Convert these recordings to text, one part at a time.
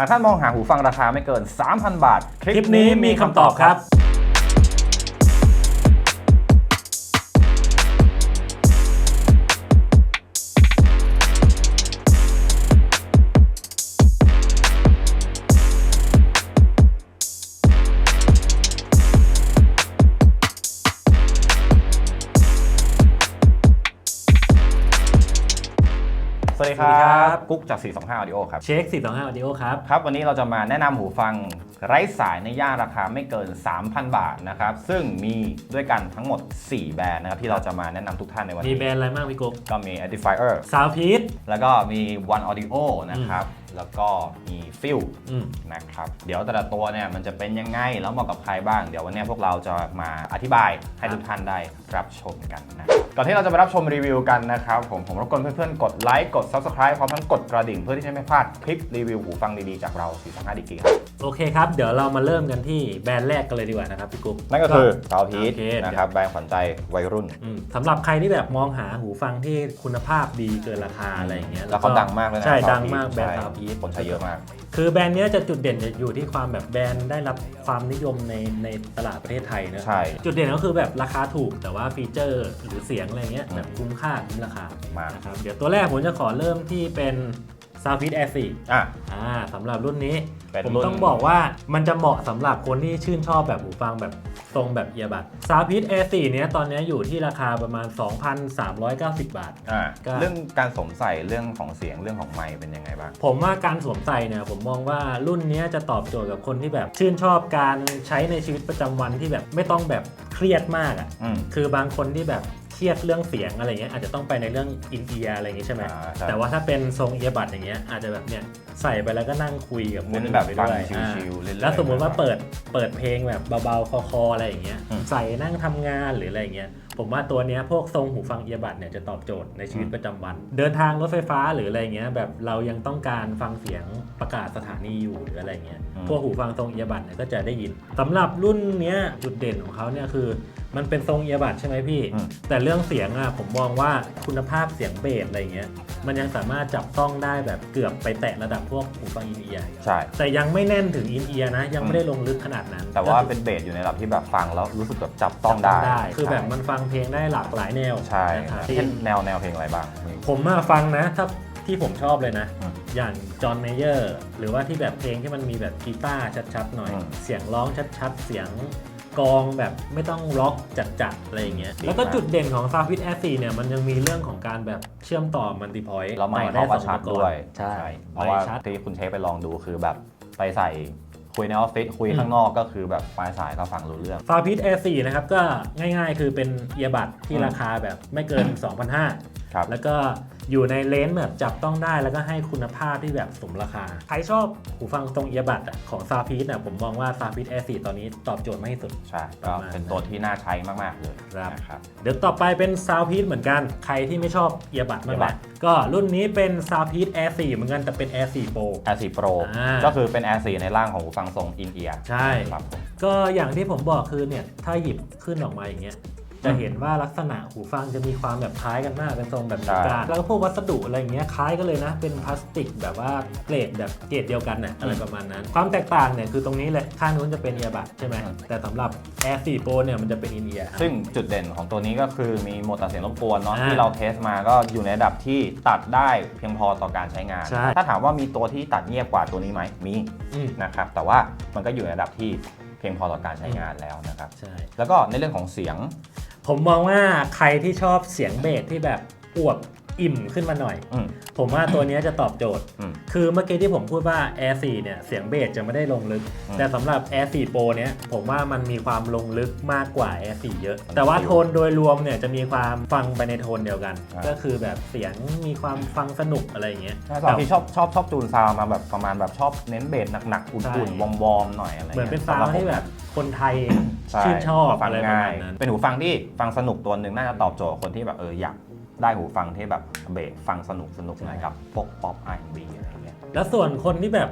ากท่านมองหาหูฟังราคาไม่เกิน 3,000 บาท คลิปนี้มีคำตอบครับสวัสดีคสวัสดี ครัรับบกุ๊กจาก 425 Audio ครับ เช็ค425 Audio ครับ ครับ วันนี้เราจะมาแนะนำหูฟังไร้สายในย่านราคาไม่เกิน 3,000 บาทนะครับ ซึ่งมีด้วยกันทั้งหมด 4 แบรนด์นะครับที่เราจะมาแนะนำทุกท่านในวันมีนี้ แบรนด์อะไรบ้างพี่กุ๊กก็มี Edifier ซาวพีทแล้วก็มี One Audio นะครับ แล้วก็มี f i l อืม นะครับ เดี๋ยวแต่ละตัวเนี่ยมันจะเป็นยังไง แล้วเหมาะกับใครบ้าง เดี๋ยววันนี้พวกเราจะมาอธิบายให้ทุกท่านได้รับชมกันนะ ก่อนที่เราจะไปรับชมรีวิวกันนะครับ ผมผมรบกวนเพื่อนๆ กดไลค์ กด Subscribe พร้อมทั้งกดกระดิ่งเพื่อที่จะไม่พลาดคลิปรีวิวหูฟังดีๆ จากเรา425ดีกรีครับ โอเคครับ เดี๋ยวเรามาเริ่มกันที่แบรนด์แรกกันเลยดีกว่านะครับพี่กุ๊ก นั่นก็คือซาวพีโอทเค นะครับ แบรนด์ขวัญใจวัยรุ่น อืมสำหรับใครที่แบบมองหาหูฟังที่คุณภาพดีเกินราคาอะไรอย่างเงี้ยแล้วเขาดังมากเลยนะใช่ Soundpeak ดังมากแบรนด์ใช่ซาวพีทคนใช้เยอะมาก คือแบรนด์เนี้ยจะจุดเด่นจะอยู่ที่ความแบบแบรนด์ได้รับความนิยมในในตลาดประเทศไทยนะใช่ จุดเด่นก็คือแบบราคาถูกแต่ว่าฟีเจอร์หรือเสียงอะไรเงี้ยแบบคุ้มค่าคุ้มราคามากนะครับเดี๋ยวตัวแรกผมจะขอเริ่มที่เป็น s o u t h f i t Air 4อะ อ่าสำหรับรุ่นนี้ เป็นผมรุ่น ต้องบอกว่ามันจะเหมาะสำหรับคนที่ชื่นชอบแบบหูฟังแบบทรงแบบเอียบัด s o u t h f i t Air 4เนี้ยตอนเนี้ยอยู่ที่ราคาประมาณ 2,390 บาท อะก็ เรื่องการสวมใส่เรื่องของเสียงเรื่องของไมค์เป็นยังไงบ้าง ผมว่าการสวมใส่เนี่ยผมมองว่ารุ่นเนี้ยจะตอบโจทย์กับคนที่แบบชื่นชอบการใช้ในชีวิตประจำวันที่แบบไม่ต้องแบบเครียดมากอะ่ะ อืม คือบางคนที่แบบเค รียดเรื่องเสียงอะไรเงี้ยอาจจะต้องไปในเรื่องอินเอียร์อะไรอย่างงี้ใช่ไหมอ่าใช่แต่ว่าถ้าเป็นทรงเอียบัดอย่างเงี้ยอาจจะแบบเนี่ยใส่ไปแล้วก็นั่งคุยกับคเน้นนอื่นแบบไปฟังด้วยชิอ่าลๆเรื่อยๆ แล้วสมมุติว่าเปิดเปิดเพลงแบบเบาๆคอๆอะไรอย่างเงี้ยอืม ใส่นั่งทำงานหรืออะไรอย่างเงี้ยผมว่าตัวเนี้ยพวกทรงหูฟังเอียบัดเนี่ยจะตอบโจทย์ในชีวิตประจำวัน เดินทางรถไฟฟ้าหรืออะไรเงี้ยแบบเรายังต้องการฟังเสียงประกาศสถานีอยู่หรืออะไรเงี้ย อืม พวกหูฟังทรงเอียบัดเนี่ยก็จะได้ยินสำหรับรุ่นเนี้ยจุดเด่นของเขาเนี่ยคือ มันเป็นทรงเอียบัดใช่ไหมพี่ อืม แต่เรื่องเสียงอะผมมองว่าคุณภาพเสียงเบสอะไรเงี้ย มันยังสามารถจับต้องได้แบบเกือบไปแตะระดับพวกหูฟังอินเอียร์ใช่ แต่ยังไม่แน่นถึงอินเอียร์นะ ยังไม่ได้ลงลึกขนาดนั้นแต่ว่าก็เป็นเบสอยู่ในระดับที่แบบฟังแล้วรู้สึกแบบจับคือต้องได้คือแบบใช่มันฟังเพลงได้หลากหลายแนวใช่นะครับเช่นแนวแนวเพลงอะไรบ้าง ผมมาฟังนะ ถ้าที่ผมชอบเลยนะ อืมอย่างจอห์นเมเยอร์หรือว่าที่แบบเพลงที่มันมีแบบกีตาร์ชัดๆหน่อย อืม เสียงร้องชัดๆ เสียง กลองแบบไม่ต้องล็อกจัดๆอะไรอย่างเงี้ยดีแล้วก็มากจุดเด่นของ s o u t h w i t Air 4เนี่ยมันยังมีเรื่องของการแบบเชื่อมต่อมัลติพอยต์แล้วไมค์ต่อเขาก็ชัดด้วย ใช่ เพราะว่าไมค์ชัดที่คุณเชฟไปลองดูคือแบบไปใส่คุยในออฟฟิศคุยอืมข้างนอกก็คือแบบปลายสายก็ฟังรู้เรื่อง s o u t h w i t Air 4นะครับ ก็ง่ายๆ คือเป็นเอียบัดที่อืมราคาแบบไม่เกิน 2,500ครับแล้วก็ อยู่ในเลนส์แบบจับต้องได้แล้วก็ให้คุณภาพที่แบบสมราคา ใครชอบหูฟังตรงเอียบัดอะของซาพี e น่ะผมมองว่าซาพี e Air 4ตอนนี้ตอบโจทย์มากที่สุด ใช่ก็เป็นตัวที่น่าใช้มาก ๆ เลยครับนะครับ เดี๋ยวต่อไปเป็น s o u t h p i e c เหมือนกัน ใครที่ไม่ชอบเอียบัดมาก earbud นะก็รุ่นนี้เป็น s o u t h p i e c Air 4เหมือนกันแต่เป็น Air 4 Pro Air 4 Pro อ่าก็คือเป็น Air 4ในร่างของหูฟังทรงอินเอียร์ใช่ครับผมก็อย่างที่ผมบอกคือเนี่ยถ้าหยิบขึ้นออกมาอย่างเงี้ย จะเห็นว่าลักษณะหูฟังจะมีความแบบคล้ายกันมากเป็นทรงแบบนิ้วกลางแล้วก็พวกวัสดุอะไรอย่างเงี้ยคล้ายกันเลยนะ เป็นพลาสติกแบบว่าเกรดแบบเกรดเดียวกันน่ะอะไรประมาณนั้น ความแตกต่างเนี่ยคือตรงนี้เลยข้างนู้นจะเป็นเอียบัดใช่ไหมแต่สำหรับ Air 4 Pro เนี่ยมันจะเป็นอินเอียร์ซึ่งจุดเด่นของตัวนี้ก็คือมีโหมดตัดเสียงรบกวนเนาะอ่าที่เราเทสมาก็อยู่ในระดับที่ตัดได้เพียงพอต่อการใช้งานใช่ถ้าถามว่ามีตัวที่ตัดเงียบกว่าตัวนี้ไหมมีอืมนะครับแต่ว่ามันก็อยู่ในระดับที่เพียงพอต่อการใช้งานแล้วนะครับใช่แล้วก็ในเรื่องของเสียง ผมมองว่าใครที่ชอบเสียงเบสที่แบบอวบ อิ่มขึ้นมาหน่อย อืม ผมว่าตัวเนี้ยจะตอบโจทย์ อืม คือเมื่อกี้ที่ผมพูดว่า Air 4เนี่ยเสียงเบสจะไม่ได้ลงลึก อืมแต่สำหรับ Air 4 Pro เนี้ยผมว่ามันมีความลงลึกมากกว่า Air 4 เยอะ แต่ว่าโทนโดยรวมเนี่ยจะมีความฟังไปในโทนเดียวกัน อ่า ก็คือแบบเสียงมีความฟังสนุกอะไรอย่างเงี้ยใช่สองที่ชอบชอบชอบจูนซาวด์มาแบบประมาณแบบชอบเน้นเบสหนักๆอุ่นใช่ๆวอร์มๆหน่อยอะไรเหมือนเป็นงี้ยซาวสำหรับด์ผมที่แบบคนไทยใช่ชื่นชอบฟังอะไรประง่ามาณยนั้น เป็นหูฟังที่ฟังสนุกตัวหนึ่งน่าจะตอบโจทย์คนที่แบบเอออยาก ได้หูฟังที่แบบเบสฟังสนุกสนุกหน่อยกับพวกป๊อปไอแอนบีอะไรเงี้ยแล้วส่วนคนที่แบบ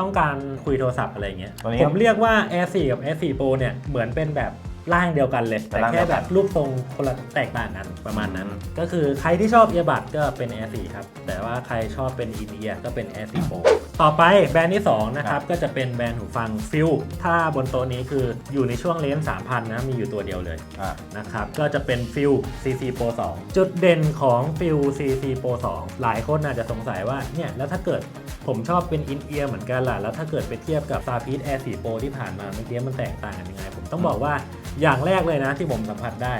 ต้องการคุยโทรศัพท์อะไรเงี้ยตัวนี้ผมเรียกว่า Air 4กับ Air 4 Pro เนี่ยเหมือนเป็นแบบ ร่างเดียวกันเลยเป็แต่นร่างเดีแค่ยวกันแบบรูปทรงคนละแตกต่างกันประมาณนั้นอืมก็คือใครที่ชอบเอียบัดก็เป็น Air 4ครับ แต่ว่าใครชอบเป็นอินเอียก็เป็น Air 4 Pro ต่อไปแบรนด์ที่ 2 นะครับ ก็จะเป็นแบรนด์หูฟังฟิลถ้าบนโต๊ะนี้คืออยู่ในช่วงเลนส์3,000 นะ มีอยู่ตัวเดียวเลยอ่านะครับ ก็จะเป็นฟิล CC Pro 2 จุดเด่นของฟิล CC Pro 2 หลายคนอาจจะสงสัยว่าเนี่ยแล้วถ้าเกิดผมชอบเป็นอินเอียร์เหมือนกันล่ะ แล้วถ้าเกิดไปเทียบกับ s t a r p e a c Air 4 Pro ที่ผ่านมาเมื่อกี้มันแตกต่างกันยังไง ผมต้องบอกว่าอย่างแรกเลยนะที่ผมสัมผัสได้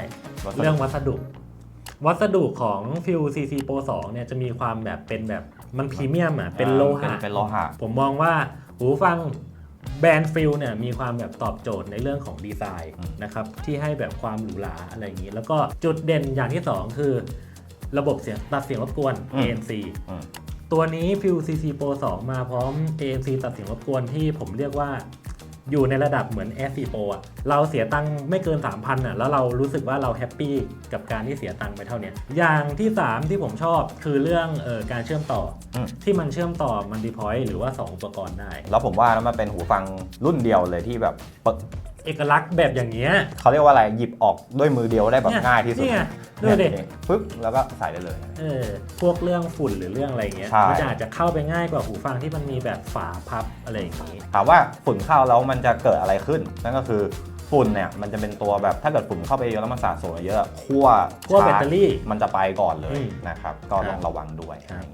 เรื่องวัสดุ วัสดุของฟิล CC Pro 2เนี่ยจะมีความแบบเป็นแบบมันพรีเมียมอะเป็นโลหะเป็นเป็นโลหะ ผมมองว่าหูฟังแบรนด์ฟิลเนี่ยมีความแบบตอบโจทย์ในเรื่องของดีไซน์อืม นะครับ ที่ให้แบบความหรูหราอะไรอย่างนี้ แล้วก็จุดเด่นอย่างที่ 2 คือ ระบบเสียงตัดเสียงรบกวน ANC อืมตัวนี้ f u CC Pro 2 มาพร้อม ANC ตัดเสียงรบกวนที่ผมเรียกว่า อยู่ในระดับเหมือน Air 4 Pro อะเราเสียตังค์ไม่เกิน 3,000อะแล้วเรารู้สึกว่าเราแฮปปี้กับการที่เสียตังค์ไปเท่าเนี้ยอย่างที่ 3 ที่ผมชอบคือเรื่องเออการเชื่อมต่ออม ที่มันเชื่อมต่อมันดีพอยต์หรือว่า 2 อุปกรณ์ได้ แล้วผมว่าแล้วมันเป็นหูฟังรุ่นเดียวเลยที่แบบเปิด เอกลักษณ์แบบอย่างเงี้ย เขาเรียกว่าอะไรหยิบออกด้วยมือเดียวได้แบบเนี่ยง่ายที่สุดนี่ไงดูเนี่ยดิเองปึ๊บแล้วก็ใส่ได้เลย เออพวกเรื่องฝุ่นหรือเรื่องอะไรเงี้ยใช่ มันจะอาจจะเข้าไปง่ายกว่าหูฟังที่มันมีแบบฝาพับอะไรอย่างงี้ ถามว่าฝุ่นเข้าแล้วมันจะเกิดอะไรขึ้น นั่นก็คือฝุ่นเนี่ยมันจะเป็นตัวแบบถ้าเกิดฝุ่นเข้าไปเยอะแล้วมันสะสมเยอะขั้วขั้วแบตชาเตอรี่มันจะไปก่อนเลอืยมนะครับ ก็ครัต้อบงระวังด้วย ครับ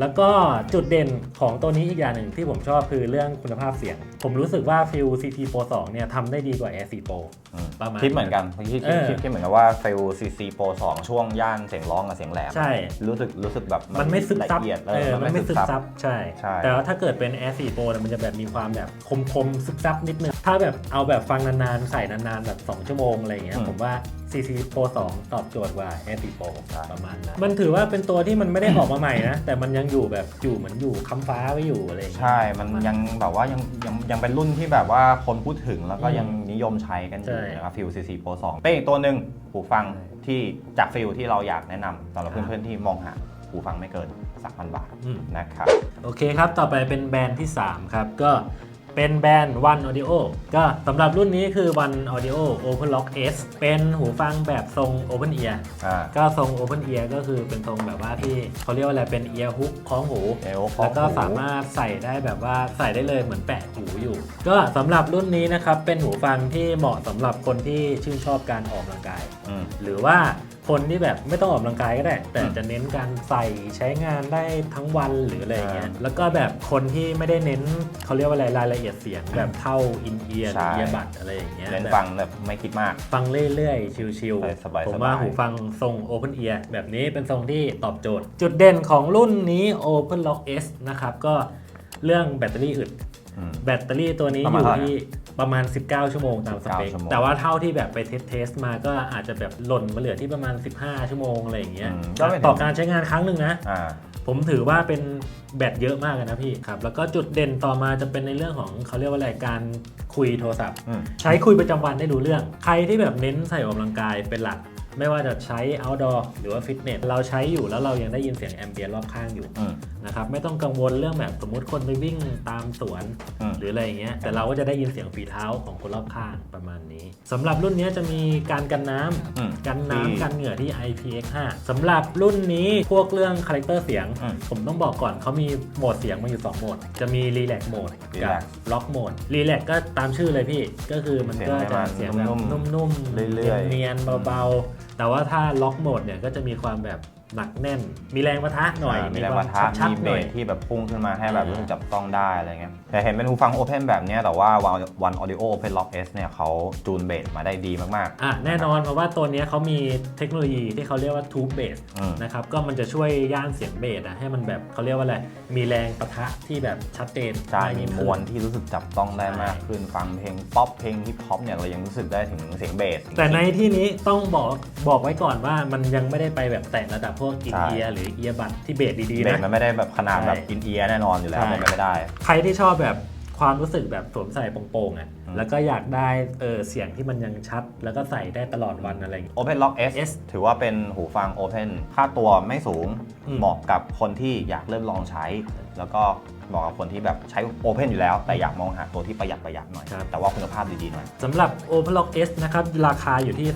แล้วก็จุดเด่นของตัวนี้อีกอย่างหนึ่งที่ผมชอบคือเรื่องคุณภาพเสียง ผมรู้สึกว่าฟิล CT Pro 2เนี่ยทำได้ดีกว่า Air 4 Pro อืมประมาณ คิดเหมือนกันคิดเอคิดอคิดคิดเหมือนกันว่าเฟล CC Pro 2 ช่วงย่านเสียงร้องกับเสียงแหลมใช่ รู้สึกรู้สึกแบบมันไม่ซึบซับละเอียดเอเอออมันไม่ซึบซับใช่ ใช่ แต่ว่าถ้าเกิดเป็น Air 4 Pro เนี่ยมันจะแบบมีความแบบคมคมๆซึบซับนิดนึงถ้าแบบเอาแบบฟังนานๆใส่นานๆแบบ 2 ชั่วโมงอะไรอย่างเงี้ยอืมผมว่า CC Pro 2 ตอบโจทย์กว่า Air 4 Pro ใช่ประมาณนั้นมันถือว่าเป็นตัวที่มันไม่ได้ออกมาใหม่นะ แต่มันยังอยู่แบบอยู่เหมือนอยู่คำฟ้าไว้อยู่อะไรอย่างเงี้ย ใช่ มันยังแบบว่ายังยังยังเป็นรุ่นที่แบบว่าคนพูดถึงแล้วก็อืมยังนิยมใช้กันอยู่ใช่ นะครับฟิล CC Pro 2 เป็นอีกตัวหนึ่งหูฟังที่จากฟิลที่เราอยากแนะนำสำหรับครับเพื่อนๆที่มองหาหูฟังไม่เกิน3,000บาทอืม นะครับ โอเคครับ ต่อไปเป็นแบรนด์ที่ 3 ครับ ก็ เป็นแบรนด์ One Audio ก็สำหรับรุ่นนี้คือ One Audio Open Lock S เป็นหูฟังแบบทรง Open Ear อ่า ก็ทรง Open Ear ก็คือเป็นทรงแบบว่าที่เขาเรียกว่าอะไรเป็น Ear Hook คล้องหูเอลคอแล้วก็สามารถใส่ได้แบบว่าใส่ได้เลยเหมือนแปะหูอยู่ ก็สำหรับรุ่นนี้นะครับเป็นหูฟังที่เหมาะสำหรับคนที่ชื่นชอบการออกกำลังกาย อืม หรือว่า คนที่แบบไม่ต้องออกกำลังกายก็ได้ แต่อืมจะเน้นการใส่ใช้งานได้ทั้งวันหรืออะไรอย่างเงี้ยอ่าแล้วก็แบบคนที่ไม่ได้เน้นเขาเรียกว่าอะไรรายละเอียดเสียงแบบเท่าอินเอียร์หใช่รือเอียบัดอะไรอย่างเงี้ยเน้นแบบฟังแบบไม่คิดมาก ฟังเรื่อยๆ ชิลสบายๆผมว่าหูฟังทรง Open Ear แบบนี้เป็นทรงที่ตอบโจทย์ จุดเด่นของรุ่นนี้ Open Lock S นะครับ ก็เรื่องแบตเตอรี่อึด อืม แบตเตอรี่ตัวนี้ประอมาณยู่เท่าไหร่ ที่ ประมาณ 19 ชั่วโมงตามสเปค19ชั่วโมง แต่ว่าเท่าที่แบบไปเทสเทสมาก็อาจจะแบบหล่นมาเหลือที่ประมาณ 15 ชั่วโมงอะไรอย่างเงี้ยอืมก็ไม่ถึง ต่อการใช้งานครั้งหนึ่งนะ อ่า ผมถือว่าเป็นแบตเยอะมากเลยนะพี่ครับ แล้วก็จุดเด่นต่อมาจะเป็นในเรื่องของเขาเรียกว่าอะไรการคุยโทรศัพท์ อืม ใช้คุยประจำวันได้รู้เรื่อง ใครที่แบบเน้นใส่ออกกำลังกายเป็นหลัก ไม่ว่าจะใช้ outdoor หรือว่าฟิตเนสเราใช้อยู่แล้วเรายังได้ยินเสียงแอมเบียนรอบข้างอยู่อืม นะครับไม่ต้องกังวลเรื่องแบบสมมติคนไปวิ่งตามสวน อืม หรืออะไรอย่างเงี้ยแต่เราก็จะได้ยินเสียงฝีเท้าของคนรอบข้างประมาณนี้สำหรับรุ่นนี้จะมีการกันน้ำอืมกันที่น้ำกันเหงื่อที่ IPX5 สำหรับรุ่นนี้พวกเรื่องคาแรคเตอร์เสียง อืมผมต้องบอกก่อนเขามีโหมดเสียงมาอยู่ 2 โหมด จะมี Relax โหมดกับ Relax Lock โหมด Relax ก็ตามชื่อเลยพี่ ก็คือมันก็จะเสีเสียยงงให้แบมับนนุ่มเรื่อยๆ เนียนๆเบาๆ แต่ว่าถ้าล็อกโหมดเนี่ยก็จะมีความแบบ หนักแน่น มีแรงประทะหน่อยามีแรงคปวามระทะชัดมีๆเบหน่อยสที่แบบพุ่งขึ้นมาให้แบบอ่ารู้รู้สึกจับต้องได้อะไรเงี้ยแต่เห็นเป็นหูฟังโอเพนแบบเนี้ยแต่ว่า One Audio Open Lock S เนี่ยเขาจูนเบสมาได้ดีมากอะแน่นอนเพราะว่าตัวเนี้ยเขามีเทคโนโลยีที่เขาเรียกว่า Tube Bass ๆอืมนะครับก็มันจะช่วยย่านเสียงเบสอะให้มันแบบเขาเรียกว่าอะไรมีแรงปะทะที่แบบชัดเจนใช่ากมียิ่งมขึ้นวลที่รู้สึกจับต้องได้มากขึ้นฟังเพลงป๊อปเพลงฮิปฮอปเนี่ยเรายังรู้สึกได้ถึงเสียงเบสแต่ในที่นี้ต้องบอกบอกไว้ก่อนว่ามันยังไม่ได้ไปแบบแตะระดับพวกอินใช่เอียร์หรือเอียร์บัตที่เบสดีเบๆสนะมันไม่ได้แบบขนาดแบบใช่อินเอียร์แน่นอนอยู่แล้วใช่ มันไม่ได้ ใครที่ชอบแบบความรู้สึกแบบสวมใส่โปร่งๆอะอืม แล้วก็อยากได้เออเสียงที่มันยังชัด แล้วก็ใส่ได้ตลอดวันอะไรอย่างเงี้ย Open Lock S S ถือว่าเป็นหูฟัง Open ค่าตัวไม่สูงอืม เหมาะกับคนที่อยากเริ่มลองใช้ แล้วก็เหมาะกับคนที่แบบใช้ Open อยู่แล้ว แต่อยากมองหาตัวที่ประหยัดประหยัดหน่อย ครับ แต่ว่าคุณภาพดีๆหน่อย สำหรับ OpenLock S นะครับ ราคาอยู่ที่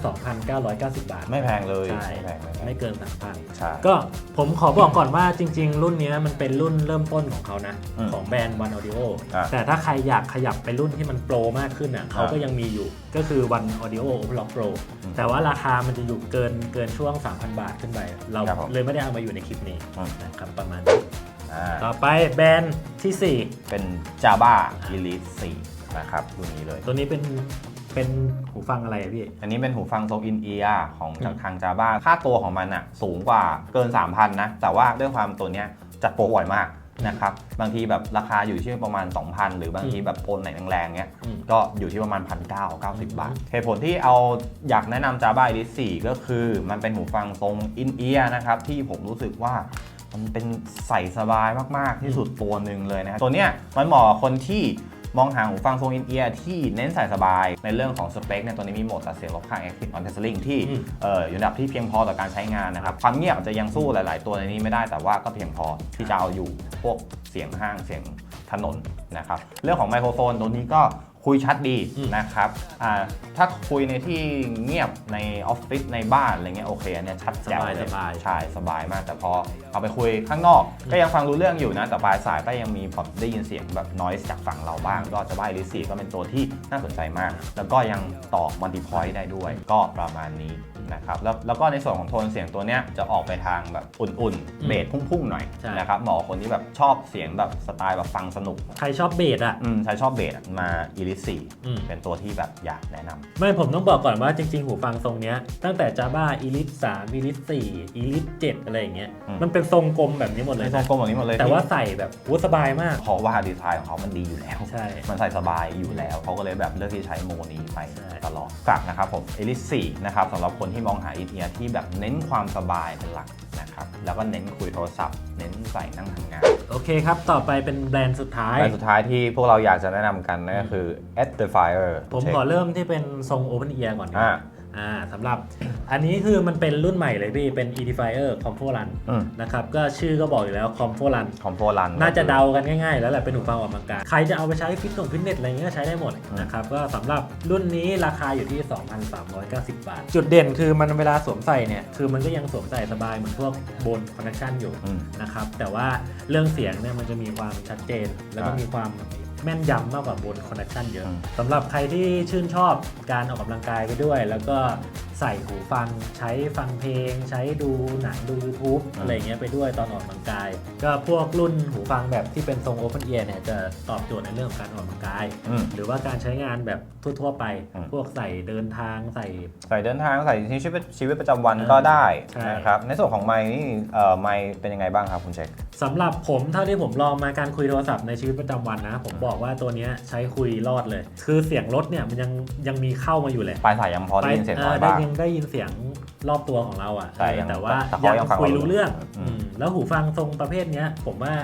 2,990 บาทไม่แพงเลยใช่ไม่แพงไม่แพง ไม่เกิน3,000ใช่ก็ผมขอบอกก่อนว่าจริง ๆ รุ่นเนี้ยมันเป็นรุ่นเริ่มต้นของเขานะ อืมของแบรนด์ One Audio อะแต่ถ้าใครอยากขยับไปรุ่นที่มันโปรมากขึ้นอะเขาก็ยังมีอยู่ก็คือ One Audio OpenLock Pro อืมแต่ว่าราคามันจะอยู่เกินเกินช่วง 3,000 บาทขึ้นไป เราครับผมเลยไม่ได้เอามาอยู่ในคลิปนี้อืม นะครับประมาณนี้ อ่าต่อไปแบรนด์ทีสี่ เป็น Java Elite 4นะครับรุ่นนี้เลย 4 ตัวนี้เป็นเป็นหูฟังอะไรอะพี่ อันนี้เป็นหูฟังทรงอินเอียร์ของจากอืมทาง Java ค่าตัวของมันอะสูงกว่าเกิน 3,000 นะ แต่ว่าด้วยความตัวเนี้ยจัดโปรบ่อยมากนะครับ บางทีแบบราคาอยู่ที่ประมาณ 2,000 หรือบางทีแบบโปรไหนแรงๆเงี้ย อืม ก็อยู่ที่ประมาณ 1,990 บาท เหตุผลที่เอาอยากแนะนำ Java Elite 4 ก็คือมันเป็นหูฟังทรงอินเอียร์นะครับ ที่ผมรู้สึกว่า มันเป็นใส่สบายมาก ๆ ที่สุดตัวหนึ่งเลยนะครับตัวเนี้ยมันเหมาะกับคนที่มองหาหูฟังทรงอินเอียร์ที่เน้นใส่สบาย ในเรื่องของสเปคเนี่ยตัวนี้มีโหมดตัดเสียงลบข้าง Active on Cancelling ที่อืมเอ่ออยู่ในระดับที่เพียงพอต่อการใช้งานนะครับ ความเงียบอาจจะยังสู้หลาย ๆ ตัวในนี้ไม่ได้แต่ว่าก็เพียงพอที่จะเอาอยู่พวกเสียงห้างเสียงถนนนะครับ เรื่องของไมโครโฟนตัวนี้ก็ คุยชัดดีอืมนะครับอ่าถ้าคุยในที่เงียบในออฟฟิศในบ้านอะไรเงี้ยโอเคอันเนี้ยชัดแจ๋วเลยสบายๆใช่สบายมาก แต่พอเอาไปคุยข้างนอก ก็ยังฟังรู้เรื่องอยู่นะ แต่ปลายสายก็ยังมีพอได้ยินเสียงแบบน i สจากฝั่งเราบ้าง ก็จะว่า Elite 4ก็เป็นตัวที่น่าสนใจมาก แล้วก็ยังต่อมัลติพอยต์ได้ด้วย ก็ประมาณนี้ นะครับแล้วแล้วก็ในส่วนของโทนเสียงตัวเนี้ยจะออกไปทางแบบอุ่นๆเบสพุ่งๆหน่อยใช่ นะครับเหมาะกับคนที่แบบชอบเสียงแบบสไตล์แบบฟังสนุกใครชอบเบสอะ อืมใครชอบเบสอะมา Elite อืม4เป็นตัวที่แบบอยากแนะนำ ไม่ผมต้องบอกก่อนว่าจริง ๆ หูฟังทรงเนี้ยตั้งแต่ Java Elite 3 Elite 4 Elite 7อะไรอย่างเงี้ยอืม มันเป็นทรงกลมแบบนี้หมดเลในยทรงนะกลมแบบนี้หมดเลยแต่ว่าใส่แบบโอ้สบายมาก เพราะว่าดีไซน์ของเขามันดีอยู่แล้ว ใช่ มันใส่สบายอยู่แล้วเขาก็เลยแบบเลือกที่ใช้โมนี้ไปใช่ ตลอดฝากนะครับผม Elite 4นะครับสำหรับคนที่มองหาอินเอียร์ที่แบบเน้นความสบายเป็นหลักนะครับ แล้วก็เน้นคุยโทรศัพท์ เน้นใส่นั่งทำงาน โอเคครับ ต่อไปเป็นแบรนด์สุดท้ายและสุดท้ายที่พวกเราอยากจะแนะนำกันนั่นก็คือ Edifier ผมขอเริ่มที่เป็นทรง Open Ear ก่อนดีกอ่าว่า อ่าสำหรับอันนี้คือมันเป็นรุ่นใหม่เลยพี่ เป็น Edifier Comfo Run อืม นะครับ ก็ชื่อก็บอกอยู่แล้ว Comfo Run คอมโพลันน่าจะเดากันง่ายๆ แล้วแหละเป็นหูฟังออกกำลังกายใครจะเอาไปใช้ฟิตนงฟิตเนสอะไรเงี้ยก็ใช้ได้หมดนะครับ ก็สำหรับรุ่นนี้ราคาอยู่ที่ 2,390 บาท จุดเด่นคือมันเวลาสวมใส่เนี่ย คือมันก็ยังสวมใส่สบายเหมือนพวกบนคอนเนคชั่นอยู่ อืม นะครับแต่ว่าเรื่องเสียงเนี่ยมันจะมีความชัดเจน แล้วก็อ่ามี มีความ แม่นยำมากกว่าบนคอนเนคชั่นเยอะอืม สำหรับใครที่ชื่นชอบการออกกำลังกายไปด้วย แล้วก็ใส่หูฟังใช้ฟังเพลง ใช้ดูหนังดู YouTube อะไรเงี้ยไปด้วยตอนออกกำลังกาย ก็พวกรุ่นหูฟังแบบที่เป็นทรง Open Ear เนี่ยจะตอบโจทย์ในเรื่องของการออกกำลังกาย อืม หรือว่าการใช้งานแบบทั่ว ๆ ไป อืม พวกใส่เดินทางใส่ ใส่เดินทางใส่ในชีวิตชีวิตประจำวันเออก็ได้ใช่ นะครับ ในส่วนของไมค์นี่เอ่อไมค์เป็นยังไงบ้างครับคุณเช็ค สำหรับผมเท่าที่ผมลองมาการคุยโทรศัพท์ในชีวิตประจำวันนะ ผมบอกว่าตัวเนี้ยใช้คุยรอดเลย คือเสียงรถเนี่ยมันยังยังมีเข้ามาอยู่เลยปลายสายยังพอได้ยินเสียงน้อยได้บ้างยังได้ยินเสียงรอบตัวของเราอะใช่ยังแต่ว่าแต่เขายังฟังคุยเรารู้รู้เรื่องอืมอืมแล้วหูฟังทรงประเภทเนี้ยผมว่า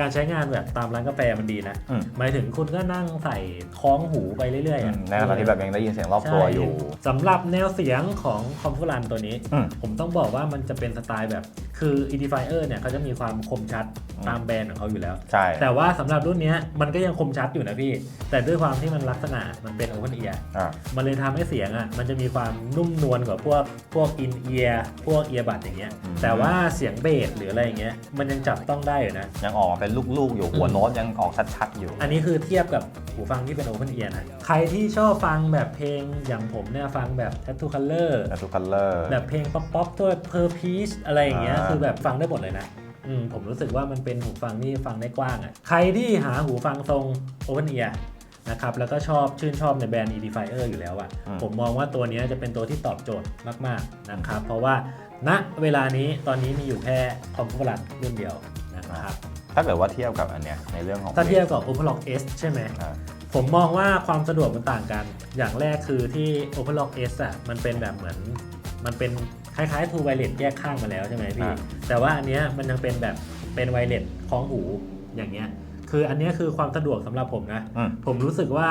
การใช้งานแบบตามร้านกาแฟมันดีนะ อืม หมายถึงคุณก็นั่งใส่คล้องหูไปเรื่อยๆอือะ มในขณะที่แบบยังได้ยินเสียงรอบตัวอยู่ ใช่สำหรับแนวเสียงของคอมพูลันตัวนี้ อืมผมต้องบอกว่ามันจะเป็นสไตล์แบบคือ Edifier เนี่ยเขาจะมีความคมชัดอืม ตามแบรนด์ของเขาอยู่แล้ว ใช่ แต่ว่าสำหรับรุ่นเนี้ยมันก็ยังคมชัดอยู่นะพี่ แต่ด้วยความที่มันลักษณะมันเป็น Open Ear อ่า มันเลยทำให้เสียงอะมันจะมีความนุ่มนวลกว่าพวกพวก In Ear พวก Ear Bud อย่างเงี้ยอืม แต่ว่าเสียงเบสหรืออะไรอย่างเงี้ยมันยังจับต้องได้อยู่นะ ยังออกมาเป็นลูกๆ อยู่หัวอืมโน้ตยังออกชัดๆ อยู่ อันนี้คือเทียบกับหูฟังที่เป็น Open Ear นะ ใครที่ชอบฟังแบบเพลงอย่างผมเนี่ยฟังแบบ Tattoo Color และทุกคัลเลอร์ แบบเพลงป๊อปป๊อปตัวเพอร์พีชอะไรอย่างเงี้ยอ่า คือแบบฟังได้หมดเลยนะอืมผมรู้สึกว่ามันเป็นหูฟังที่ฟังได้กว้างอะใครที่หาหูฟังทรง Open Ear นะครับแล้วก็ชอบชื่นชอบในแบรนด์ Edifier อยู่แล้วอะผมมองว่าตัวเนี้ยจะเป็นตัวที่ตอบโจทย์มากๆนะครับเพราะว่าณเวลานี้ตอนนี้มีอยู่แค่คอมพิวเตอร์รุ่นเดียวนะครับ ถ้าเกิดว่าเทียบกับอันเนี้ยในเรื่องของถ้าเทียบกับ OpenLock S ใช่ไหม อ่าผมมองว่าความสะดวกมันต่างกัน อย่างแรกคือที่ OpenLock S อะ มันเป็นแบบเหมือน มันเป็นคล้ายๆ True Wireless แยกข้างมาแล้วใช่ไหมพี่ อ่า แต่ว่าอันเนี้ยมันยังเป็นแบบเป็นไวเลสคล้องหูอย่างเงี้ย คืออันเนี้ยคือความสะดวกสำหรับผมนะ อืม ผมรู้สึกว่า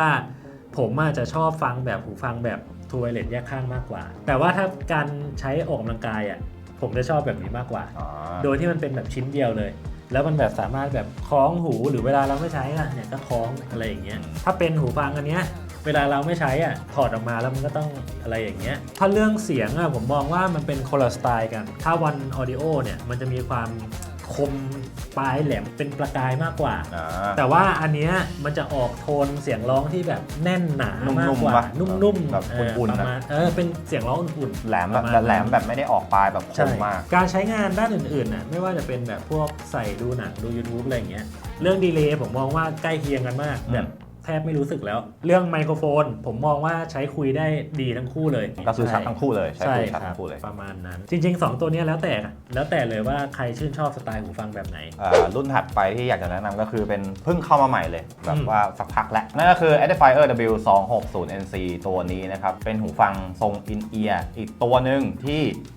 ผมอาจจะชอบฟังแบบหูฟังแบบทูไวเลสแยกข้างมากกว่า แต่ว่าถ้าการใช้ออกกำลังกายอะผมจะชอบแบบนี้มากกว่า อ๋อ โดยที่มันเป็นแบบชิ้นเดียวเลย แล้วมันแบบสามารถแบบคล้องหูหรือเวลาเราไม่ใช้อะเนี่ยก็คล้องอะไรอย่างเงี้ยถ้าเป็นหูฟังอันเนี้ยเวลาเราไม่ใช้อะถอดออกมาแล้วมันก็ต้องอะไรอย่างเงี้ยถ้าเรื่องเสียงอะผมมองว่ามันเป็นคนละสไตล์กัน ถ้าวันออดิโอเนี่ยมันจะมีความ คมปลายแหลมเป็นประกายมากกว่า อ่า แต่ว่าอันเนี้ยมันจะออกโทนเสียงร้องที่แบบแน่นหนานุ่มๆมากกว่าปะนุ่มๆแบบเอออุ่นๆประนะมาณเออเป็นเสียงร้องอุ่นๆแหลมแบบประาณแต่แหลมนั้นแบบไม่ได้ออกปลายแบบคใช่มมาก การใช้งานด้านอื่นๆน่ะไม่ว่าจะเป็นแบบพวกใส่ดูหนังดู YouTube อะไรอย่างเงี้ยเรื่องดีเลย์ผมมองว่าใกล้เคียงกันมาก อืม แบบแทบไม่รู้สึกแล้ว เรื่องไมโครโฟน ผมมองว่าใช้คุยได้ดีทั้งคู่เลยก็คือชัดทั้งคู่เลยใช้ใช่คุยชัดครัทั้บงคู่เลยประมาณนั้น จริง ๆ 2 ตัวเนี้ยแล้วแต่แล้วแต่เลยว่าใครชื่นชอบสไตล์หูฟังแบบไหนอ่ารุ่นถัดไปที่อยากจะแนะนำก็คือเป็นเพิ่งเข้ามาใหม่เลย แบอืบมว่าสักพักแล้วนั่นก็คือ Edifier W260NC ตัวนี้นะครับ เป็นหูฟังทรงอินเอียร์อีกตัวหนึ่งที่อย่า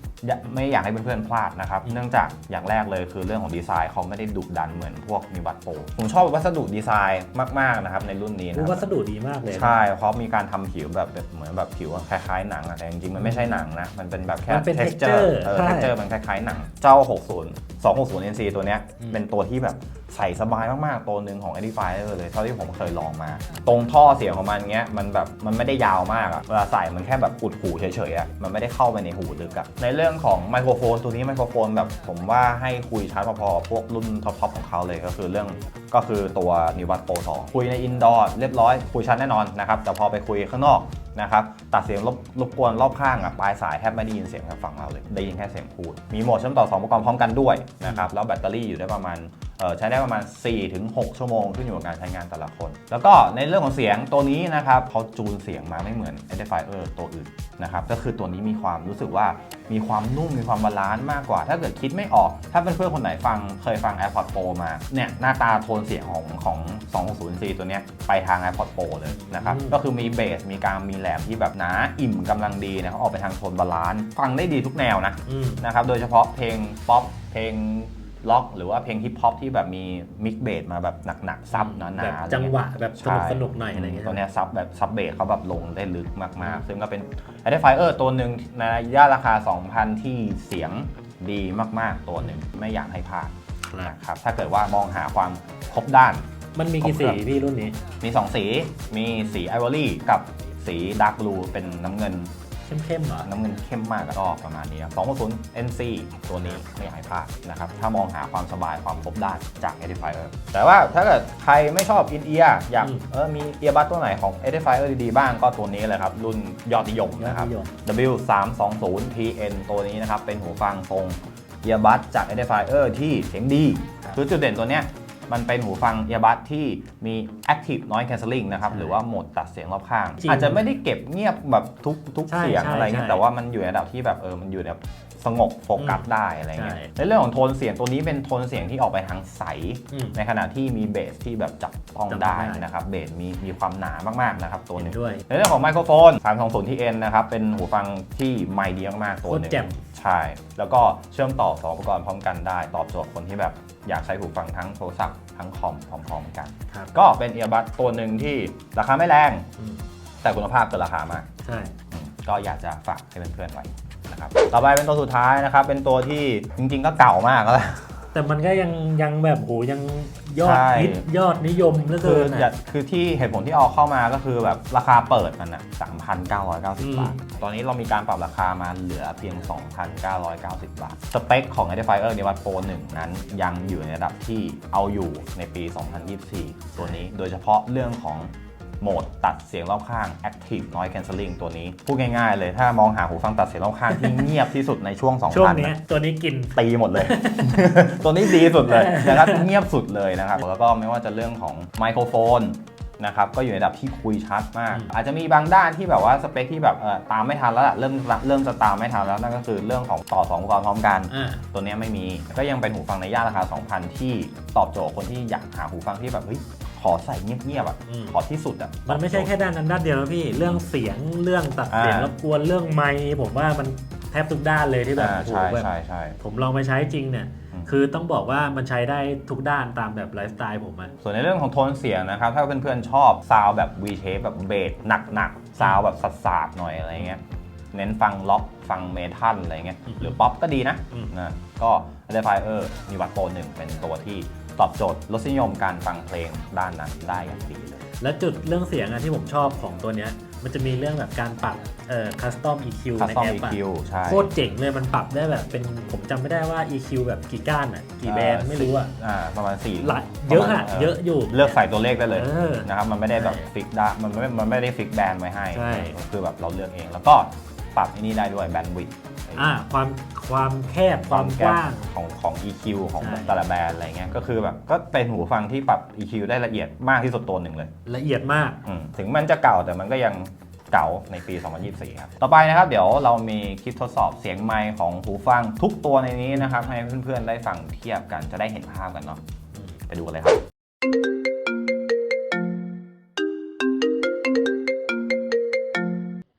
ไม่อยากให้เพื่อนๆพลาดนะครับ เนื่องจากอย่างแรกเลยคือเรื่องของดีไซน์เขาไม่ได้ดุดันเหมือนพวกมีบัตโปรผมชอบวัสดุดีไซน์มากๆนะครับในรุ่นนี้นะรูครับวัสดุดีมากเลยนะใช่เพราะมีการทำผิวแบบแบบเหมือนแบบผิวคล้ายๆหนังอะแต่จริงๆมันไม่ใช่หนังนะมันเป็นแบบแค่มันเป็น texture texture เออใช่ texture มันคล้ายๆหนังเจ้า 60 260 NC ตัวเนี้ยอืมเป็นตัวที่แบบใส่สบายมาก ๆ ตัวหนึ่งของ Edifier เลยเท่าที่ผมเคยลองมา ตรงท่อเสียงของมันเงี้ยมันแบบมันไม่ได้ยาวมากอะเวลาใส่มันแค่แบบอุดหูเฉยๆอะมันไม่ได้เข้าไปในหูลึกอะในเรื่องื่องของไมโครโฟนตัวนี้ไมโครโฟนแบบผมว่าให้คุยชัดพอๆพวกรุ่นท็อปๆของเขาเลยก็คือเรื่องก็คือตัว n e w a t Pro 2คุยในอินดอร์เรียบร้อยคุยชัดแน่นอนนะครับแต่พอไปคุยข้างนอกนะครับตัดเสียงรบรบกวนรอบข้างอะปลายสายแทบไม่ได้ยินเสียงจากฝั่งเราเลย ได้ยินแค่เสียงพูด มีโหมดเชื่อมต่อ2อุปกรณ์พร้อมกันด้วยนะครับแล้วแบตเตอรี่อยู่ได้ประมาณเอ่อใช้ได้ประมาณ 4-6 ชั่วโมงขึ้นอยู่กับการใช้งานแต่ละคน แล้วก็ในเรื่องของเสียงตัวนี้นะครับเขาจูนเสียงมาไม่เหมือน Edifier ตัวอื่นนะครับก็คือตัวนี้มีความรู้สึกว่ามีความนุ่มมีความบาลานซ์มากกว่า ถ้าเกิดคิดไม่ออก ถ้าเพื่อนๆคนไหนฟังเคยฟัง AirPods Pro มาเนี่ยหน้าตาโทนเสียงของของ 260C ตัวเนี้ยไปทาง AirPods Pro เลยนะครับอืมก็คือมีเบสมีกลางมีแหลมที่แบบหนาอิ่มกำลังดีนะครับออกไปทางโทนบาลานซ์ฟังได้ดีทุกแนวนะอืม นะครับโดยเฉพาะเพลงป๊อปเพลงล็อก หรือว่าเพลงฮิปฮอปที่แบบมีมิกเบสมาแบบหนักๆซับหนาๆแบบอะไรจังเงี้ยหวะแบบสนุกใช่สนุกหน่อยอะไรเงี้ย ตัวเนี้ยซับแบบซับเบสเขาแบบลงได้ลึกมาก ๆ ซึ่งก็เป็น Edifier ตัวหนึ่งในย่านราคา 2,000 ที่เสียงดีมากๆ ตัวหนึ่งไม่อยากให้พลาดครับ นะครับ ถ้าเกิดว่ามองหาความครบด้าน มันมีกี่สีพี่รุ่นนี้ มี 2 สี มีสีไอวอรี่กับ สีดาร์กบลูเป็นน้ำเงิน เข้มๆเหรอ น้ำเงินเข้มมากก็ประมาณนี้ครับ260 NC ตัวนี้ไม่อยากให้พลาดนะครับ ถ้ามองหาความสบายความครบด้านจาก Edifier แต่ว่าถ้าเกิดใครไม่ชอบอินเอียอยากอืม เออมีเอียบัตตัวไหนของ Edifier ดีๆบ้างก็ตัวนี้เลยครับ รุ่นยอดนิยมนะครับยอดนิยม W320TN ตัวนี้นะครับ เป็นหูฟังทรงเอียบัตจาก Edifier ที่เสียงดี ครับ คือจุดเด่นตัวเนี้ย มันเป็นหูฟังเอียบัตที่มี Active Noise Cancelling นะครับใช่หรือว่าโหมดตัดเสียงรอบข้าง จริงอาจจะไม่ได้เก็บเงียบแบบทุกทุกใช่เสียงใช่อะไรเงี้ยใช่แต่ว่ามันอยู่ในระดับที่แบบเออมันอยู่แบบ สงบโฟกัสได้อะไรเงี้ยใช่ในเรื่องของโทนเสียงตัวนี้เป็นโทนเสียงที่ออกไปทางใส อืม ในขณะที่มีเบสที่แบบจับต้องจับได้ได้ นะครับเบสมีมีความหนามากๆนะครับตัวหเห็นึนง ด้วย ในเรื่องของไมโครโฟน 320 TN นะครับ เป็นหูฟังที่ไมค์ดีมากๆตัวหนึ่งโคตรแจ่ม ใช่ แล้วก็เชื่อมต่อสองอุปกรณ์พร้อมกันได้ ตอบโจทย์คนที่แบบอยากใช้หูฟังทั้งโทรศัพท์ทั้งคอมพร้อมๆกัน ครับก็เป็นเอียบั d ตัวหนึ่งที่ราคาไม่แรง อืมแต่คุณภาพเกินราคามากใช่ อืมก็อยากจะฝากให้เพื่อนๆไว้ นะครับต่อไปเป็นตัวสุดท้ายนะครับ เป็นตัวที่จริง ๆ ก็เก่ามากแล้วแหละแต่มันก็ยังยังแบบโหยังยอดใช่ ฮิตยอดนิยมเหลือคืเกิอนอย่าอะคือที่เหตุผลที่เอาเข้ามาก็คือแบบราคาเปิดมันอะอื3,990มบาท ตอนนี้เรามีการปรับราคามาเหลือเพียง 2,990 บาท สเปคของ Edifier n e w a t Pro 1 นั้นยังอยู่ในระดับที่เอาอยู่ในปี 2024 ตัวนี้ โดยเฉพาะเรื่องของ โหมดตัดเสียงรอบข้าง Active Noise Cancelling ตัวนี้ พูดง่ายๆเลยถ้ามองหาหูฟังตัดเสียงรอบข้างที่เงียบที่สุดในช่วง2,000ช่วงนะเนี้ยตัวนี้กิน ตีหมดเลย ตัวนี้ดีสุดเลยนะครับเงียบสุดเลยนะครับแล้วก็ไม่ว่าจะเรื่องของไมโครโฟนนะครับก็อยู่ในระดับที่คุยชัดมาก อืม อาจจะมีบางด้านที่แบบว่าสเปคที่แบบเออตามไม่ทันแล้วล่ะเริ่มเริ่มจะตามไม่ทันแล้วนั่นก็คือเรื่องของต่อสองอุปกรณ์พร้อมกัน อ่า ตัวเนี้ยไม่มี ก็ยังเป็นหูฟังในย่านราคา 2,000 ที่ตอบโจทย์คนที่อยากหาหูฟังที่แบบเฮ้ย ขอใส่เงียบๆอะอืม ขอที่สุดอะมันไม่ใช่แค่ด้านนั้นด้านเดียวนะพี่ เรื่องเสียงเรื่องตัดเสียงอ่ารบกวนเรื่องไมค์ผมว่ามันแทบทุกด้านเลยที่แบบอ่าโอ้โหใช่แบบใช่ใช่ ผมลองไปใช้จริงเนี่ย อืม คือต้องบอกว่ามันใช้ได้ทุกด้านตามแบบไลฟ์สไตล์ผมอะ ส่วนในเรื่องของโทนเสียงนะครับ ถ้าเพื่อนๆชอบซาวแบบ V shape แบบเบสหนักๆซาวแบบสัสๆหน่อยอะไรเงี้ยเน้นฟังล็อกฟังเมทัลอะไรเงี้ยอืมหรือป๊อปก็ดีนะอืม นะก็ a d e f i e r มีวัตโปรหนึ่งเป็นตัวที่ ตอบโจทย์รสนิยมการฟังเพลงด้านนั้นได้อย่างดีเลย และจุดเรื่องเสียงอะที่ผมชอบของตัวเนี้ย มันจะมีเรื่องแบบการปรับเอ่อ custom EQ ใน Custom แอปอะ EQ ใช่ โคตรเจ๋งเลยมันปรับได้แบบเป็นผมจำไม่ได้ว่า EQ แบบกี่ก้านอะกี่แบรนด์ไม่รู้อะอ่าประมาณ4หลายเยอะอะเยอะอยู่ เลือกใส่ตัวเลขได้เลยเออนะครับมันไม่ได้แบบใช่ฟิกได้มันไม่มันไม่ได้ฟิกแบนด์ไว้ให้ใช่ คือแบบเราเลือกเอง แล้วก็ปรับที่นี่ได้ด้วยแบนด์วิด อ่าความความแคบความกว้าง ของของ EQ ของใช่ แต่ละแบรนด์อะไรเงี้ยก็คือแบบก็เป็นหูฟังที่ปรับ EQ ได้ละเอียดมากที่สุดตัวหนึ่งเลยละเอียดมาก อืมถึงมันจะเก่าแต่มันก็ยังเก่าในปี 2024 ครับ ต่อไปนะครับ เดี๋ยวเรามีคลิปทดสอบเสียงไมค์ของหูฟังทุกตัวในนี้นะครับ ให้เพื่อนๆได้ฟังเทียบกันจะได้เห็นภาพกันเนาะอืมไปดูกันเลยครับ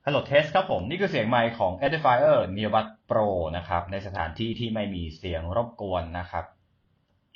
ฮัลโหลเทสครับผม นี่คือเสียงไมค์ของ Edifier n e o b u t Pro นะครับ ในสถานที่ที่ไม่มีเสียงรบกวนนะครับ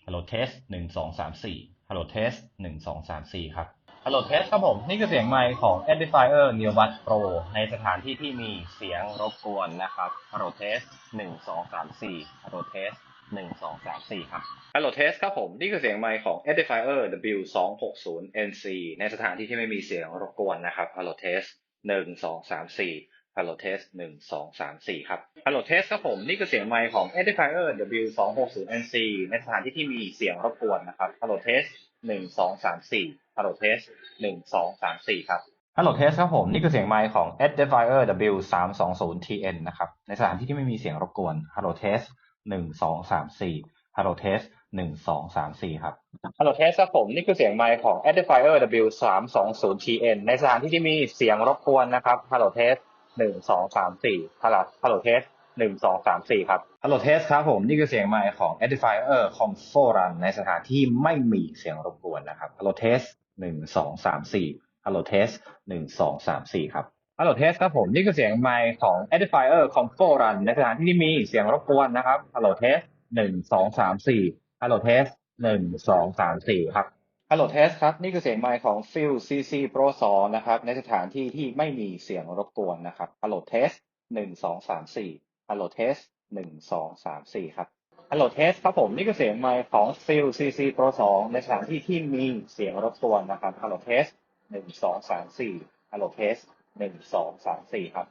ฮัลโหลเทสหนึ่งสองสามสี่ฮัลโหลเทสหนึ่งสองสามสี่ครับฮัลโหลเทสครับผม นี่คือเสียงไมค์ของ Edifier n e o b u t Pro ในสถานที่ที่มีเสียงรบกวนนะครับฮัลโหลเทสหนึ่งสองสามสี่ฮัลโหลเทสหนึ่งสองสามสี่ครับฮัลโหลเทสครับผม นี่คือเสียงไมค์ของ Edifier W สองหกศูนย์ NC ในสถานที่ที่ไม่มีเสียงรบกวนนะครับฮัลโหลเทส หนึ่งสองสามสี่ Hello Test หนึ่งสองสามสี่ครับ Hello Test ครับผม นี่คือเสียงไมค์ของ Edifier W260 NC ในสถานที่ที่มีเสียงรบกวนนะครับ Hello Test หนึ่งสองสามสี่ Hello Test หนึ่งสองสามสี่ครับ Hello Test ครับผม นี่คือเสียงไมค์ของ Edifier W320 TN นะครับ ในสถานที่ที่ไม่มีเสียงรบกวน Hello Test หนึ่งสองสามสี่ Hello Test หนึ่งสองสามสี่ครับ Hello Test ครับผม นี่คือเสียงไมค์ของ Edifier W320 TN ในสถานที่ที่มีเสียงรบกวนนะครับ Hello Test หนึ่งสองสามสี่ Hello Hello Test หนึ่งสองสามสี่ครับ Hello Test ครับผม นี่คือเสียงไมค์ของ Edifier Comfo Run ในสถานที่ไม่มีเสียงรบกวนนะครับ Hello Test หนึ่งสองสามสี่ Hello Test หนึ่งสองสามสี่ครับ Hello Test ครับผม นี่คือเสียงไมค์ของ Edifier Comfo Run ในสถานที่ที่มีเสียงรบกวนนะครับ Hello Test ห หนึ่งสองสามสี่ Hello Test หนึ่งสองสามสี่ครับ Hello Test ครับ นี่คือเสียงไมค์ของ Phil CC Pro 2นะครับในสถานที่ที่ไม่มีเสียงรบกวนนะครับ Hello Test หนึ่งสองสามสี่ Hello Test หนึ่งสองสามสี่ครับ Hello Test ครับผมนี่คือเสียงไมค์ของ Phil CC Pro 2ในสถานที่ที่มีเสียงรบกวนนะครับ Hello Test หนึ่งสองสามสี่ Hello Test หนึ่งสองสามสี่ครับ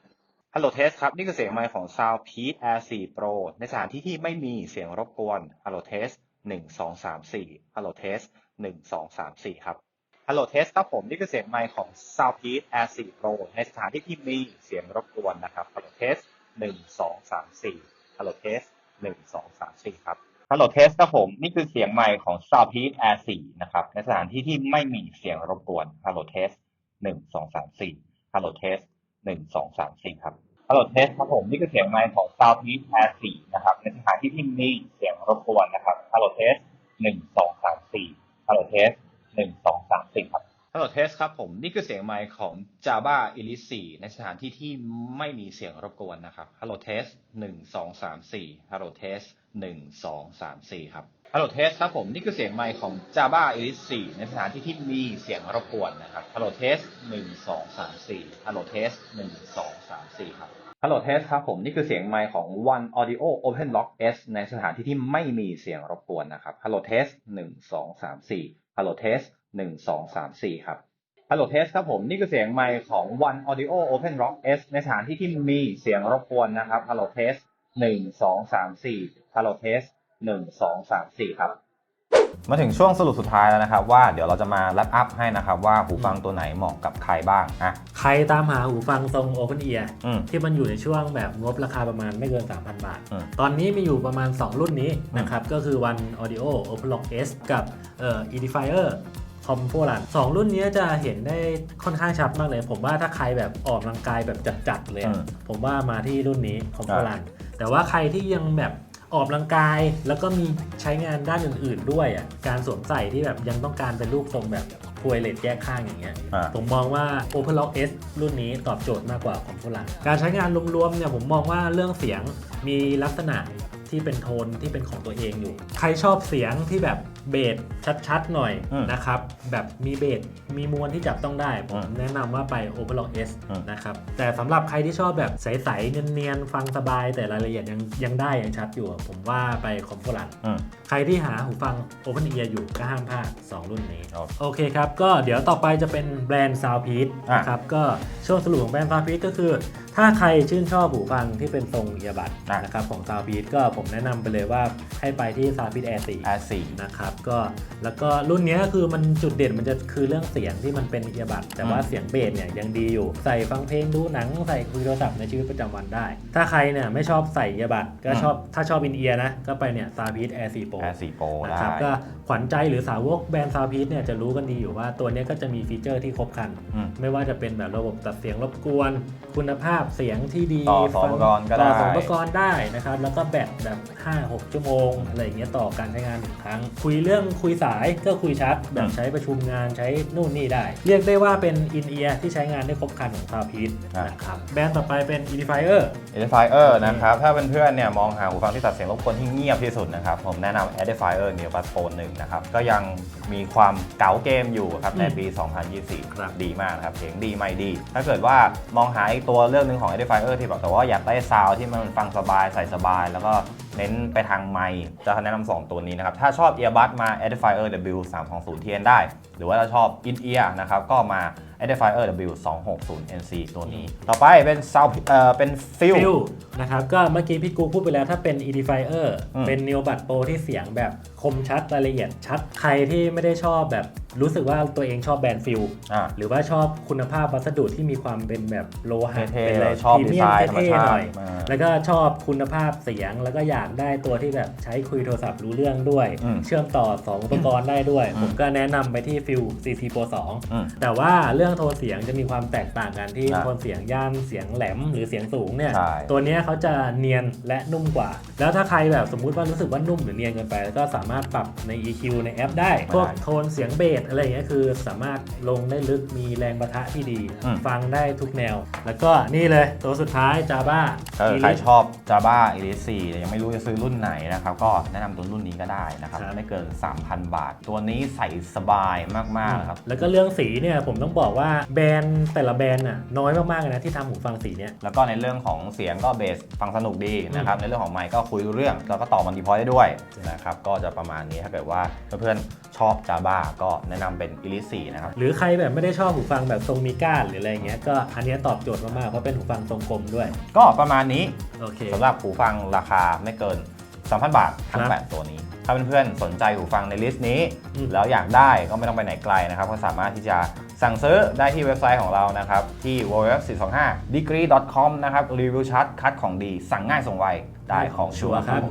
Hello Test ครับ นี่คือเสียงไมค์ของ Soundpeak Air 4 Pro ในสถานที่ที่ไม่มีเสียงรบกวน Hello Test หนึ่งสองสามสี่ Hello Test หนึ่งสองสามสี่ครับ Hello Test ครับผมนี่คือเสียงไมค์ของ Soundpeak Air 4 Pro ในสถานที่ที่มีเสียงรบกวนนะครับ Hello Test หนึ่งสองสามสี่ Hello Test หนึ่งสองสามสี่ครับ Hello Test ครับผมนี่คือเสียงไมค์ของ Soundpeak Air 4นะครับในสถานที่ที่ไม่มีเสียงรบกวน Hello Test หนึ่งสองสามสี่ Hello Test หนึ่งสองสามสี่ครับ Hello Test ครับผมนี่คือเสียงไมค์ของ Soundpeak Air 4นะครับในสถานที่ที่มีเสียงรบกวนนะครับ Hello Test หนึ่งสองสามสี่ Hello Test หนึ่งสองสามสี่ครับ Hello Test ครับผมนี่คือเสียงไมค์ของ Java Elite 4ในสถานที่ที่ไม่มีเสียงรบกวนนะครับ Hello Test หนึ่งสองสามสี่ Hello Test หนึ่งสองสามสี่ครับ Hello Test ครับผมนี่คือเสียงไมค์ของ Java Elite 4 ในสถานที่ที่มีเสียงรบกวนนะครับ Hello Test หนึ่งสองสามสี่ Hello Test หนึ่งสองสามสี่ครับ Hello Test ครับผมนี่คือเสียงไมค์ของ One Audio Open Lock S ในสถานที่ที่ไม่มีเสียงรบกวนนะครับ Hello Test หนึ่งสองสามสี่ Hello Test หนึ่งสองสามสี่ครับ Hello Test ครับผมนี่คือเสียงไมค์ของ One Audio Open Rock S ในสถานที่ที่มีเสียงรบกวนนะครับ Hello Test หนึ่งสองสามสี่ Hello Test ห นึ่งสองสามสี่ครับ มาถึงช่วงสรุปสุดท้ายแล้วนะครับ ว่าเดี๋ยวเราจะมาแลปอัพให้นะครับ ว่าหูฟังตัวไหนเหมาะกับใครบ้างอะ ใครตามหาหูฟังทรง Open Ear อืม ที่มันอยู่ในช่วงแบบงบราคาประมาณไม่เกิน 3,000 บาท อืม ตอนนี้มีอยู่ประมาณ 2 รุ่นนี้นะครับ ก็คือ One Audio Open Lock S กับเอ่อ Edifier c o m f o r a n สองรุ่นนี้จะเห็นได้ค่อนข้างชัดมากเลย ผมว่าถ้าใครแบบออกกำลังกายแบบจัดๆเลยอะอืมผมว่ามาที่รุ่นนี้ c o m f o r a n แต่ว่าใครที่ยังแบบ ออกกำลังกาย แล้วก็มีใช้งานด้านอื่น ๆ ด้วยอะการสวมใส่ที่แบบยังต้องการเป็นรูปทรงแบบพวยเลตแยกข้างอย่างเงี้ยอ่า ผมมองว่า Open Lock S รุ่นนี้ตอบโจทย์มากกว่าของฝรั่งการใช้งานรวมๆเนี่ยผมมองว่าเรื่องเสียงมีลักษณะที่เป็นโทนที่เป็นของตัวเองอยู่ ใครชอบเสียงที่แบบ เบสชัดๆหน่อยอืมนะครับ แบบมีเบสมีมวลที่จับต้องได้ผมอืมแนะนำว่าไป Overlock S อืม นะครับ แต่สำหรับใครที่ชอบแบบใสๆเนียนๆ ฟังสบายแต่รายละเอียดยังยังได้ยังชัดอยู่ผมว่าไปคอมโพลัน อืม ใครที่หาหูฟัง Open Ear อยู่ก็ห้ามพลาด 2 รุ่นนี้ ครับโอเคครับ ก็เดี๋ยวต่อไปจะเป็นแบรนด์ Soundpeace อะ นะครับ ก็ช่วงสรุปของแบรนด์ Soundpeace ก็คือ ถ้าใครชื่นชอบหูฟังที่เป็นทรงเอียบัดอะนะครับของ Soundpeace ก็ผมแนะนำไปเลยว่าให้ไปที่ Soundpeace Air 4แอร์สี่นะครับก็แล้วก็รุ่นเนี้ยคือมันจุดเด่นมันจะคือเรื่องเสียงที่มันเป็นเอียบัดแต่ว่าอืมเสียงเบสเนี่ยยังดีอยู่ใส่ฟังเพลงดูหนังใส่คุยโทรศัพท์ในชีวิตประจำวันได้ ถ้าใครเนี่ยไม่ชอบใส่เอียบัดก็ชอบถ้าชอบอินเอียร์นะก็ไปเนี่ยซาพีทแอร์ซีโปแอร์สี่โปรนะได้ครับก็ขวัญใจหรือสาวกแบรนด์ซาพีทเนี่ยจะรู้กันดีอยู่ว่าตัวเนี้ยก็จะมีฟีเจอร์ที่ครบครันอืมไม่ว่าจะเป็นแบบระบบตัดเสียงรบกวน คุณภาพเสียงที่ดีต่อสองฟังอุปกรณ์ก็ได้ต่อสองอุปกรณ์ได้นะครับแล้วก็แบตแบบ5-6 ชั่วโมงอะไรอย่างเงี้ยต่อการใช้งานหนึ่งครั้งคุยเรื่องคุยสายก็คุยชัด แบบใช้ประชุมงานใช้นู่นนี่ได้ เรียกได้ว่าเป็นอินเอียร์ที่ใช้งานได้ครบครันของซาวพีทอะนะครับแบรนด์ต่อไปเป็น Edifier เอ d ฟ i เออร์นะครับ ถ้าเพื่อนๆเนี่ยมองหาหูฟังที่ตัดเสียงรบกวนที่เงียบที่สุดนะครับ ผมแนะนำ Edifier Neo Buds Pro 1นะครับ ก็ยังมีความเก๋าเกมอยู่ครับในปี 2024ครับดีมากนะครับเสียงดีไม่ดี ถ้าเกิดว่ามองหาอีกตัวเรื่องหนึ่งของ Edifier ที่แบบแต่ว่าอยากได้ซาวด์ที่มันฟังสบายใส่สบายแล้วก็ เน้นไปทางไมค์จะแนะนำสองตัวนี้นะครับ ถ้าชอบ Earbud มา Edifier W320 TN ได้ หรือว่าถ้าชอบ In Ear นะครับก็มา Edifier W260 NC ตัวนี้ ต่อไปเป็น Sound เอ่อเป็น Fill ฟิลนะครับ ก็เมื่อกี้พี่กูพูดไปแล้วถ้าเป็น Edifier อืมเป็น Neo Bud Pro ที่เสียงแบบคมชัดรายละเอียดชัดใครที่ไม่ได้ชอบแบบรู้สึกว่าตัวเองชอบแบรนด์ฟิลอ่าหรือว่าชอบคุณภาพวัสดุที่มีความเป็นแบบโลหะเท่ๆเป็นอะไรชอบพรีเมียดีมไซน์ธรรมเท่ชาติๆหน่อยอ่าแล้วก็ชอบคุณภาพเสียงแล้วก็อยากได้ตัวที่แบบใช้คุยโทรศัพท์รู้เรื่องด้วยอืมเชื่อมต่อ 2 อุปกรณ์ได้ด้วยอืมผมก็แนะนำไปที่ฟิล CC Pro อืม2แต่ว่าเรื่องโทนเสียงจะมีความแตกต่างกันที่อะโทนเสียงย่านเสียงแหลมหรือเสียงสูงเนี่ยใช่ ตัวเนี้ยเขาจะเนียนและนุ่มกว่า แล้วถ้าใครแบบสมมุติว่ารู้สึกว่านุ่มหรือเนียนเกินไป ก็สามารถปรับใน EQ ในแอปได้พวกโทนเสียงเบสอะไรอย่างเงี้ยคือ สามารถลงได้ลึกมีแรงประทะที่ดี อืม ฟังได้ทุกแนว แล้วก็นี่เลยตัวสุดท้าย Java เออใครชอบ Java Elite 4แต่ยังไม่รู้จะซื้อรุ่นไหนนะครับ ก็แนะนำตัวรุ่นนี้ก็ได้นะครับ ครับ ไม่เกิน 3,000 บาท ตัวนี้ใส่สบายมากๆนะครับ แล้วก็เรื่องสีเนี่ยผมต้องบอกว่าแบรนด์แต่ละแบรนด์น่ะน้อยมากๆเลยนะที่ทำหูฟังสีเนี่ยแล้วก็ในเรื่องของเสียงก็เบสฟังสนุกดีนะครับ ในเรื่องของไมค์ก็คุยรู้เรื่อง แล้วก็ต่อมันดีพอยได้ด้วยนะครับ ก็จะประมาณนี้ถ้าเกิดว่าเพื่อนๆชอบ Java ก็แนะนำเป็น Elite 4นะครับ หรือใครแบบไม่ได้ชอบหูฟังแบบทรงมีก้านหรืออะไรอย่างเงี้ยก็อันเนี้ยตอบโจทย์มากๆเพราะเป็นหูฟังทรงกลมด้วย ก็ประมาณนี้โอเค สำหรับหูฟังราคาไม่เกิน 3,000 บาททั้ง ครับแปดตัวนี้ ถ้าเพื่อนๆสนใจหูฟังในลิสต์นี้ อืม แล้วอยากได้ก็ไม่ต้องไปไหนไกลนะครับ ก็สามารถที่จะ สั่งซื้อได้ที่เว็บไซต์ของเรานะครับ ที่ www.425degree.com นะครับรีวิวชัดคัดของดี สั่งง่ายส่งไวได้ของชัวร์ครับ